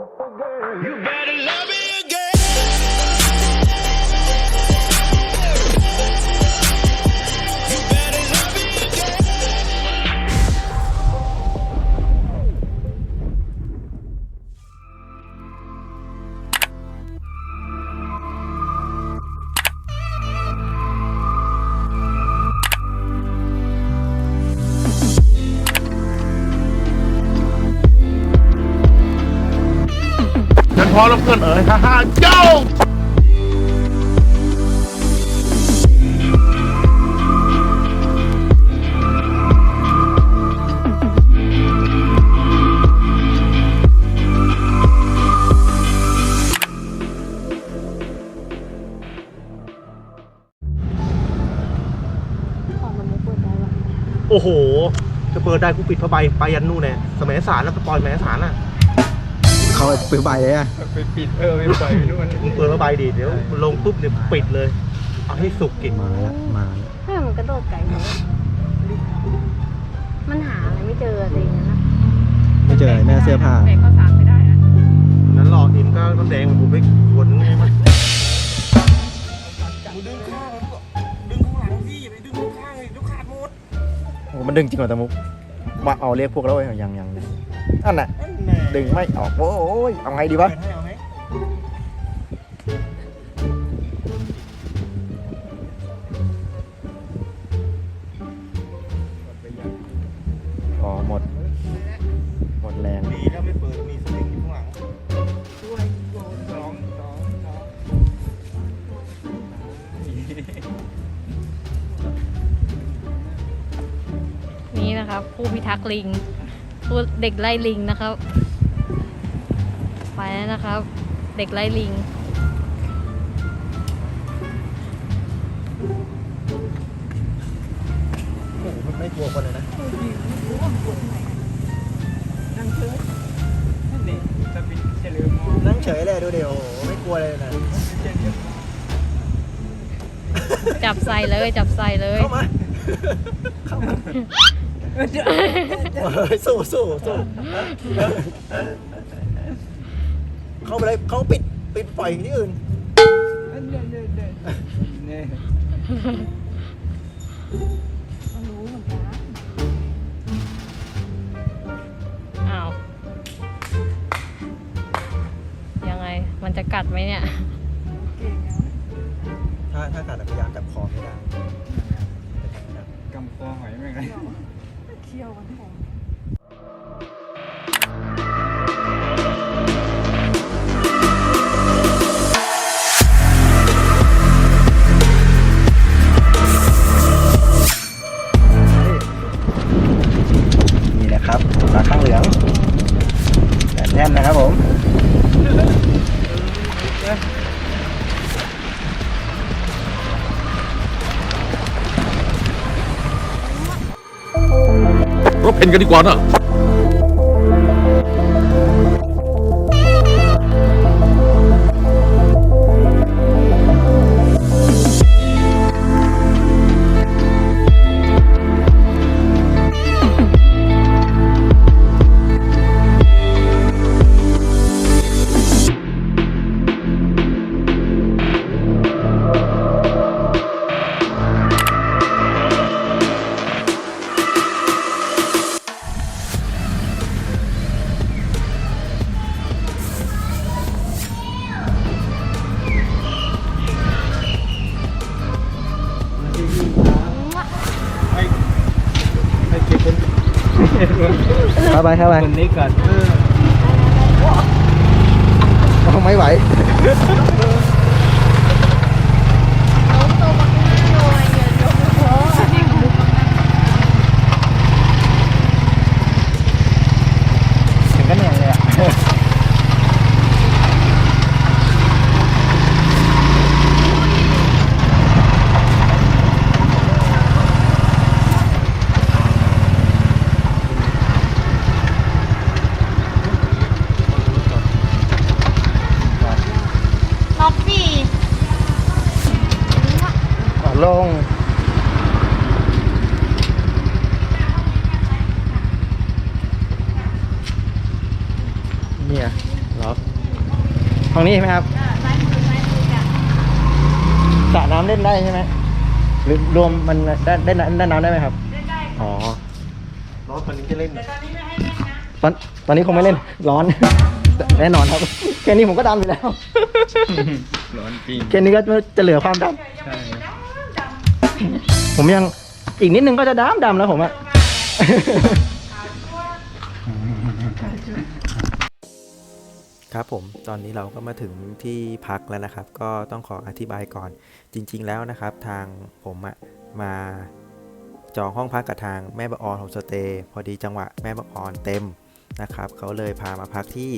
You better love me อแล้วเพื่อนเอ๋ยฮ่าฮ่าโจ้ของมันไม่โอ้โห จะเปิดได้กูปิดผ้าใบไปยันนู่นแน่สมัยสารแล้วไปปล่อยแม่สารน่ะ เขาไปใบเลยอะไปปิดเออไปปล่อยนู่นมึงเปิดผ้าใบดิเดี๋ยวลงปุ๊บเนี่ยปิดเลย เอาให้สุกกินมาแล้วมาแล้วถ้ามันกระโดดไกลเลยมันหาอะไรไม่เจออะไรอย่างนั้นนะไม่เจออะไรแม่เสื้อผ้าแบกข้าวสารไม่ได้อะนั้นหลอกอิมก็น้ำแดงผมไปขวดนึงไงมันดึงข้างดึงข้างหลังพี่ไปดึงข้างเลยลูกขาดหมดโอ้มันดึงจริงเหรอตะมุกมาเอาเรียกพวกเราไว้ยังยังอันน่ะ ดึงไม่ออกโอ้ยเอาไงดีวะเปิดให้เอาไหมอ๋อหมด หมดแรงดีแล้วไม่เปิดมีสลิงอยู่ข้างหลังช่วยโดนสองสองสองนี่นะครับผู้พิทักษ์ลิงผู้เด็กไล่ลิงนะครับ ไปแล้วนะครับ เด็กไล่ลิง โอ้โหมันไม่กลัวคนเลยนะ นั่งเฉยนั่นเด็กจะปิดเฉลิมมองนั่งเฉยเลยดูเดี๋ยวโอ้โหไม่กลัวเลยนะจับใส่เลยจับใส่เลย เข้ามา เข้ามาโอ้ยสู้สู้สู้ เข้าไปเลยเขาปิดปิดปล่อยที่อื่นเนี่ยเนี่ยเนี่ยเนี่ยอ้าว ยังไง มันจะกัดไหมเนี่ยถ้าถ้ากัดอะพยายามจับคอไม่ได้ กำคอหอยแม่งเลยนี่ นกันดีกว่านะ เข้าไปเข้าไปคนนี้ก่อนเออไม่ไหว ถึงก็เหนื่อยเลยอะ ล็อกสิ ฝั่ งนี้ใช่ไหมครับสระน้ำเล่นได้ใช่ไหมหรือรวมมันได้ได้น้ำได้น้ำได้ไหมครับอ๋อรถคันนี้จะเล่นตอนตอนนี้คงไม่เล่น ร้อนแน่นอนครับแค่นี้ผมก็ดำอยู่แล้วร้อนจริงแค่นี้ก็จะเหลือความดำผมยังอีกนิดนึงก็จะดำดำแล้วผมอะ ครับผมตอนนี้เราก็มาถึงที่พักแล้วนะครับ ก็ต้องขออธิบายก่อนจริง ๆ แล้วนะครับ ทางผมอะมาจองห้องพักกับทางแม่บะออนโฮมสเตย์พอดีจังหวะแม่บะออนเต็มนะครับเขาเลยพามาพักที่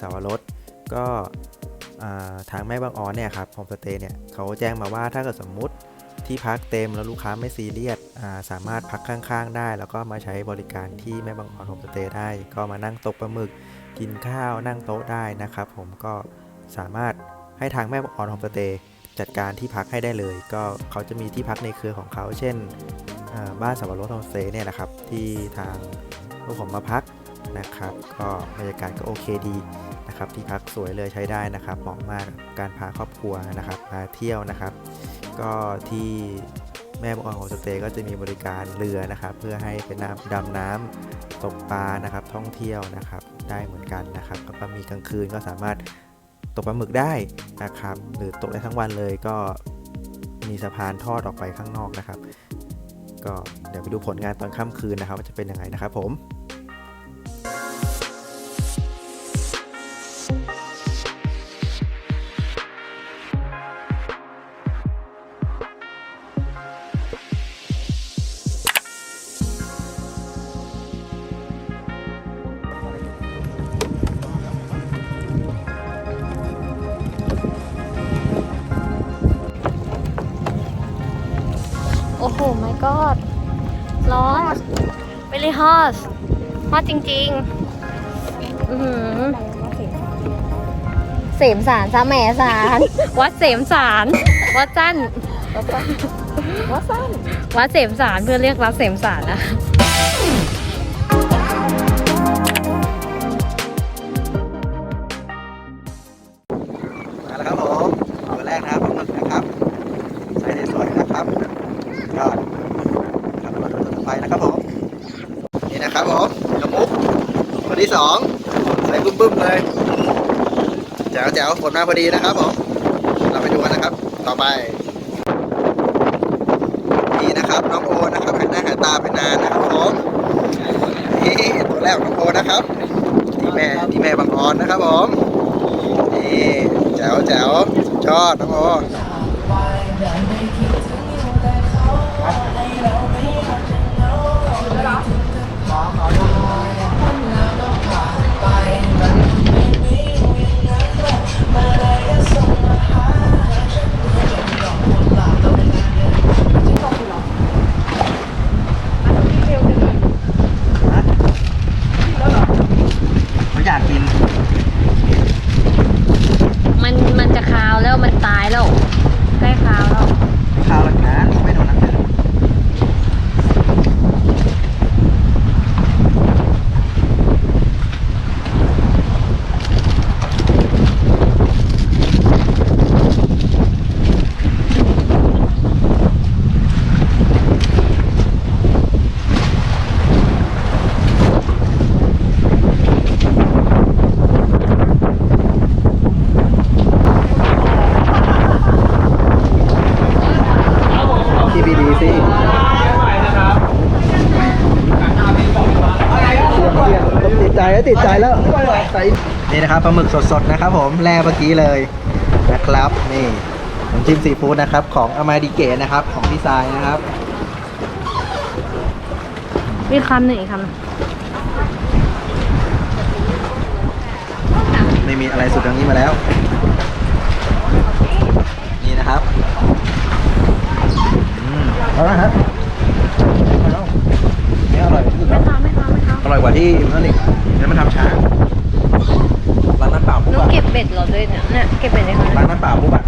สาวรสก็ทางแม่บางออนเนี่ยครับโฮมสเตย์เนี่ยเขาแจ้งมาว่าถ้าเกิดสมมุติที่พักเต็มแล้วลูกค้าไม่ซีเรียสาสามารถพักข้างๆ ได้ แล้วก็มาใช้บริการที่แม่บางออนโฮมสเตย์ได้ ก็มานั่งตกปลาหมึก กินข้าวนั่งโต๊ะได้นะครับ ผมก็สามารถให้ทางแม่ออนโฮมสเตย์จัดการที่พักให้ได้เลย ก็เขาจะมีที่พักในเครือของเขา เช่นบ้านสับปะรดโฮมสเตย์เนี่ยนะครับ ที่ทางลูกผมมาพักนะครับ ก็บรรยากาศก็โอเคดีนะครับ ที่พักสวยเลยใช้ได้นะครับเหมาะมากการพาครอบครัวนะครับมาเที่ยวนะครับ ก็ที่แม่บออนโฮมสเตย์ก็จะมีบริการเรือนะครับ เพื่อให้เป็นน้ำดำน้ำ ตกปลานะครับท่องเที่ยวนะครับได้เหมือนกันนะครับแล้วก็มีกลางคืนก็สามารถตกปลาหมึกได้นะครับ หรือตกได้ทั้งวันเลยก็มีสะพานทอดออกไปข้างนอกนะครับ ก็เดี๋ยวไปดูผลงานตอนค่ำคืนนะครับว่าจะเป็นยังไงนะครับผม very hot hot จริงๆอือหือเสมสารซะแหมสาร วัดเสมสาร วัดสั้นวัดสั้นวัดเสมสารเพื่อเรียกวัดเสมสารนะ แจ๋วฝนมาพอดีนะครับผมเราไปดูกันนะครับ ต่อไปนี่นะครับน้องโอนะครับหันหน้าหันตาไปนานนะครับผมนี่ตัวแรกน้องโอนะครับที่แม่ที่แม่บางออนนะครับผมนี่แจ๋วแจ๋วชอดน้องโอ ปลาหมึกสดๆนะครับผมแล่เมื่อกี้เลยนะครับ นี่น้ำจิ้มซีฟู้ดนะครับของอามาดิเกะนะครับของพี่ทรายนะครับมีคำหนึ่งอีกคำหนึ่งไม่มีอะไรสุดอย่างนี้มาแล้ว นี่นะครับอืมเอาละฮะเอาแล้วนี่อร่อยที่สุดไม่แล้วคาวไม่คาวไม่คาวอร่อยกว่าที่นั่นอีกนั่นมันทำช้าร้า นน้ำเปล่าปุ๊บน้องอะเก็บเบ็ดเหรอด้วยเนี่ยเนี่ยเก็บเบ็ดเลยค่ะร้านน้ำเปล่าปุ๊บอะ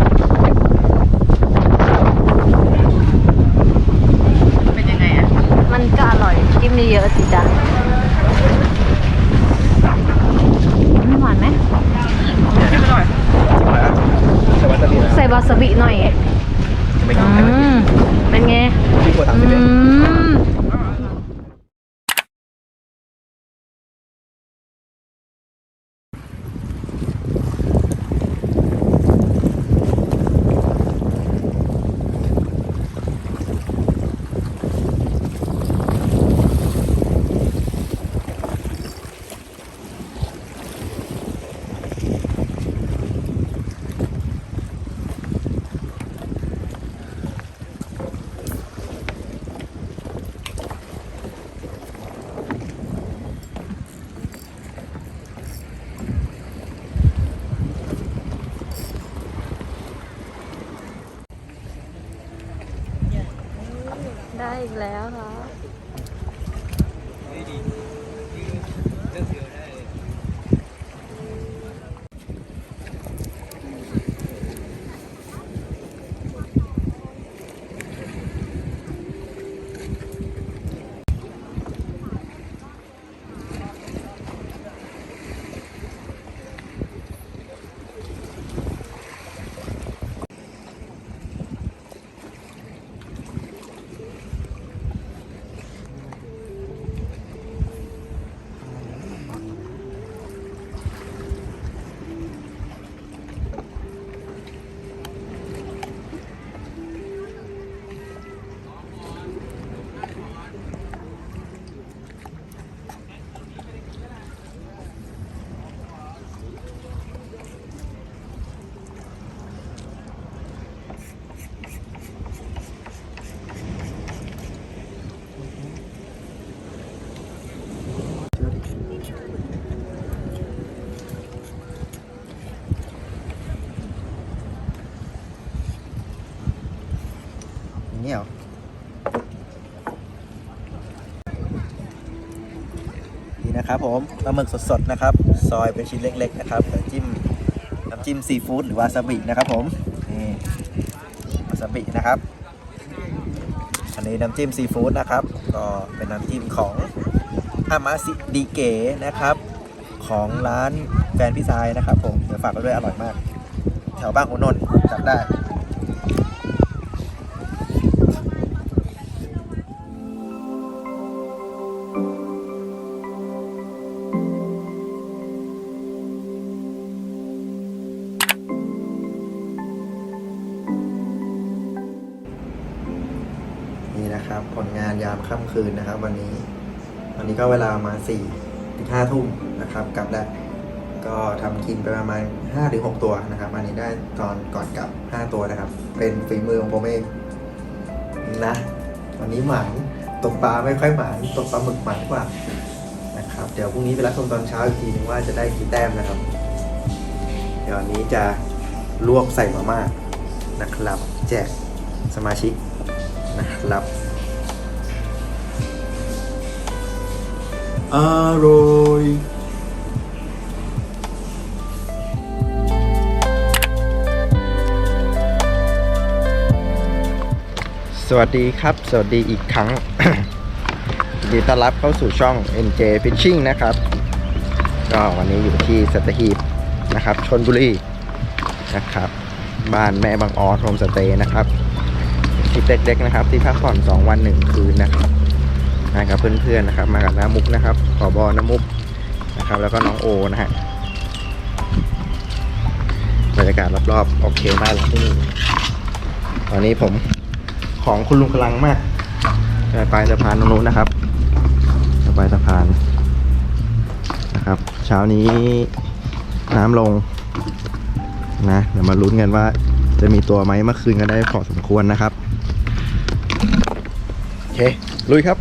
เป็นยังไงอะมันก็อร่อยจิ้มเยอะๆสิจ้ะ ครับผมปลาหมึกสดๆนะครับ ซอยเป็นชิ้นเล็ก ๆ นะครับแล้วจิ้มน้ำจิ้มซีฟู้ดหรือวาซาบินะครับผมนี่วาซาบินะครับ อันนี้น้ำจิ้มซีฟู้ดนะครับ ก็เป็นน้ำจิ้มของอามาซิดีเกนะครับ ของร้านแฟนพี่ซายนะครับ ผมเดี๋ยวฝากไว้ด้วยอร่อยมาก แถวบ้านคุณนนท์จำได้ ค่ำคืนนะครับ วันนี้ วันนี้ก็เวลามาสี่ถึงห้าทุ่มนะครับกลับแล้วก็ทำกินไปประมาณห้าถึงหกตัวนะครับ อันนี้ได้ตอนก่อนกลับห้าตัวนะครับ เป็นฝีมือของผมเองนะวันนี้หมานตกปลาไม่ค่อยหมานตกปลาหมึกหมานกว่านะครับเดี๋ยวพรุ่งนี้ไปรับชมตอนเช้าอีกทีนึงว่าจะได้กี่แต้มนะครับ เดี๋ยวอันนี้จะลวกใส่มาม่านะครับ แจกสมาชิกนะครับ อร่อยสวัสดีครับ สวัสดีอีกครั้งยินดีต้อนรับเข้าสู่ช่อง NJ Fishing นะครับ ก็วันนี้อยู่ที่สัตหีบนะครับชนบุรีนะครับ บ้านแม่บางออโฮมสเตย์นะครับทริปเล็กๆนะครับ ที่พักผ่อน 2 วัน 1 คืนนะครับ มากับเพื่อนๆนะครับ มากับน้ามุกนะครับขอบอน้ามุกนะครับ แล้วก็น้องโอนะฮะบรรยากาศรอบๆโอเคมากเลยที่นี่ตอนนี้ผมของคุณลุงกำลังมากไปสะพานตรงนู้นนะครับไปสะพานนะครับ เช้านี้น้ำลงนะเดี๋ยวมาลุ้นกันว่าจะมีตัวไหมเมื่อคืนก็ได้พอสมควรนะครับ โอเค ลุยครับ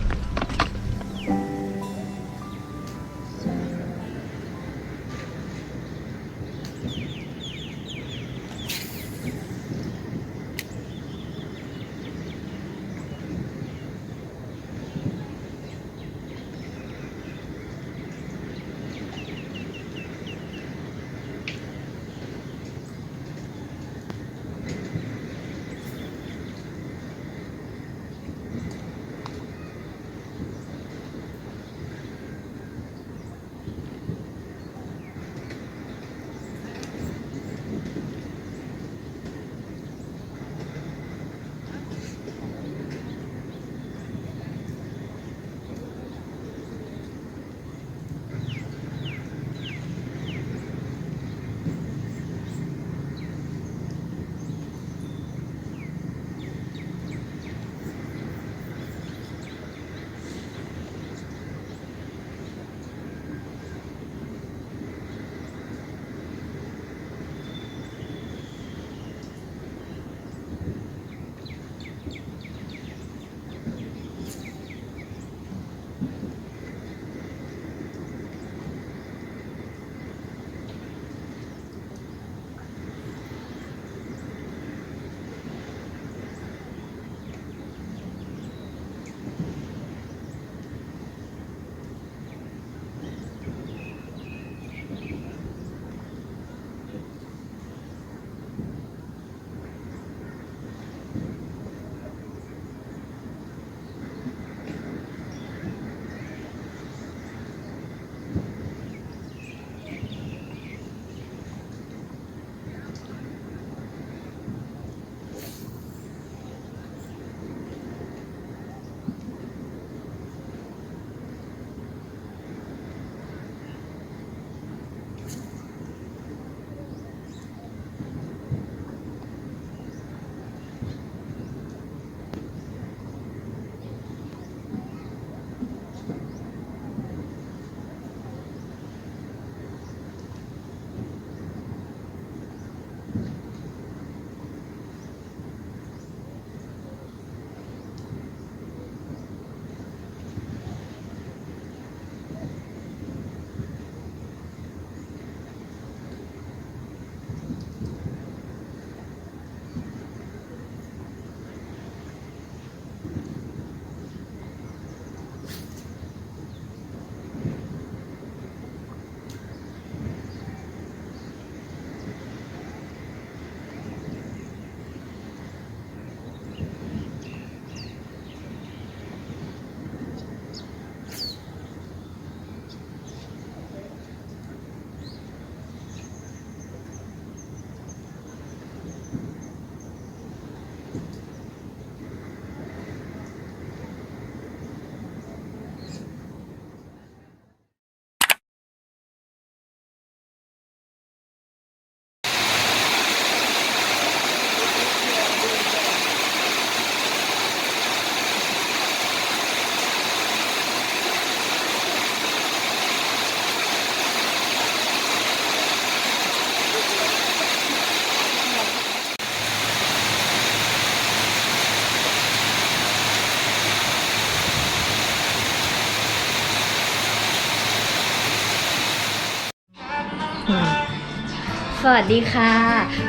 วัสดีค่ะ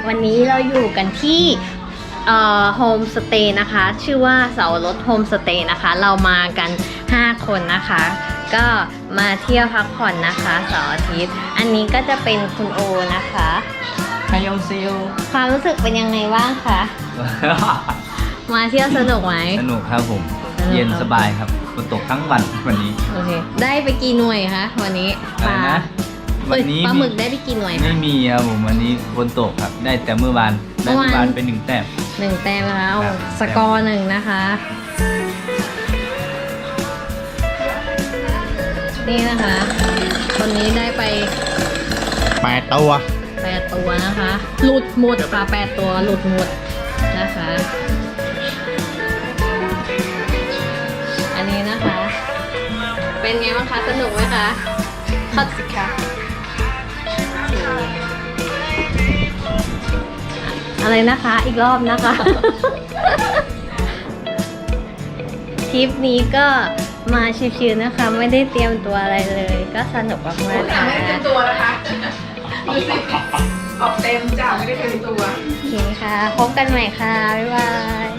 วันนี้เราอยู่กันที่โฮมสเตย์นะคะ ชื่อว่าเสารถโฮมสเตย์นะคะ เรามากัน 5 คนนะคะ ก็มาเที่ยวพักผ่อนนะคะเสาร์อาทิตย์ อันนี้ก็จะเป็นคุณโอนะคะไฮโยเซลความรู้สึกเป็นยังไงบ้างคะ มาเที่ยวสนุกไหมสนุกครับผม เย็นสบายครับฝนตกทั้งวันวันนี้ โอเค ได้ไปกี่หน่วยคะวันนี้อะไรนะเอ้ วันยนี้ปลาหมึกได้ไปกี่หน่วยไม่คะมีครับผมวันนี้ฝนตกครับ ได้แต่เมื่อวานได้เมื่เมื่อวาวอาน นเป็นหนึ่งแต้ม หนึ่งแต้มนะคะเอาครับ สกอร์หนึ่งนะคะ นี่นะคะคนนี้ได้ไปแปดตัวแปดตัวนะคะ หลุดหมดค่ะแปดตัวหลุดหมดนะคะ อันนี้นะคะ เป็นไงบ้างคะสนุกไหมคะเข้าสิคะ อะไรนะคะ อีกรอบนะคะ ทริปนี้ก็มาชิวๆนะคะ ไม่ได้เตรียมตัวอะไรเลย ก็สนุกมากๆค่ะ ไม่ได้เตรียมตัวนะคะดูสิออกเต็มจ้าไม่ได้เตรียมตัว โอเคค่ะ พบกันใหม่ค่ะ บ๊ายบาย